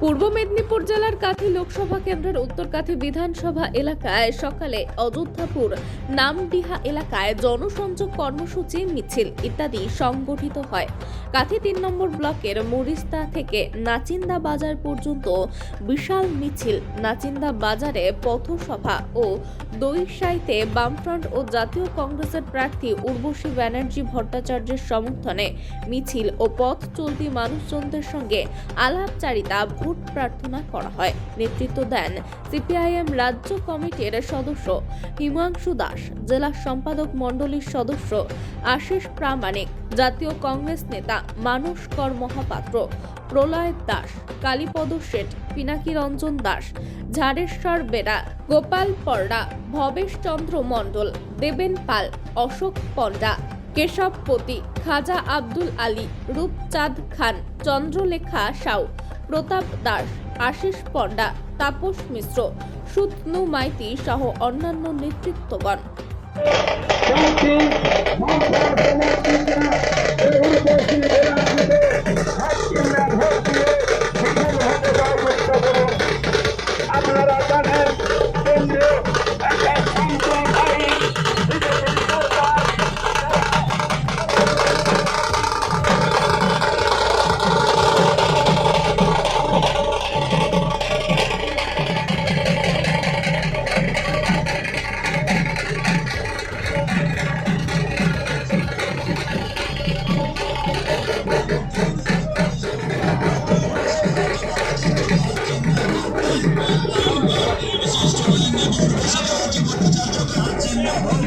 পূর্ব মেদিনীপুর জেলার কাথি লোকসভা কেন্দ্রের উত্তর কাথি বিধানসভা এলাকায় সকালে অযোধ্যাপুর নামডিহা এলাকায় জনসংযোগ কর্মসূচি, মিছিল ইত্যাদি সংগঠিত হয়। কাথি তিন নম্বর ব্লকের মরিস্তা থেকে নাচিন্দা বাজার পর্যন্ত বিশাল মিছিল, নাচিন্দা বাজারে পথসভা ও দইসাইতে বামফ্রন্ট ও জাতীয় কংগ্রেসের প্রার্থী উর্বশী ব্যানার্জি ভট্টাচার্যের সমর্থনে মিছিল ও পথ চলতি মানুষজনদের সঙ্গে আলাপচারিতা, ভোট প্রার্থনা করা হয়। নেতৃত্ব দেন সিপিআইএম রাজ্য কমিটির সদস্য হিমাংশু দাস, জেলা সম্পাদক মণ্ডলীর সদস্য আশিস প্রামাণিক, জাতীয় কংগ্রেস নেতা মানস কর মহাপাত্র প্রলয় দাস, কালীপদ শেঠ, পিনাকি রঞ্জন দাস, ঝাড়েশ্বর বেরা গোপাল পর্দা, ভবেশ চন্দ্র মণ্ডল, দেবেন পাল, অশোক পণ্ডা কেশবপতি খাজা আব্দুল আলী, রূপচাঁদ খান, চন্দ্রলেখা সাউ, প্রতাপ দাস, আশিস পণ্ডা, তাপস মিশ্র, সুতনু মাইতি সহ অন্যান্য নেতৃত্বগণ। দিন ভোট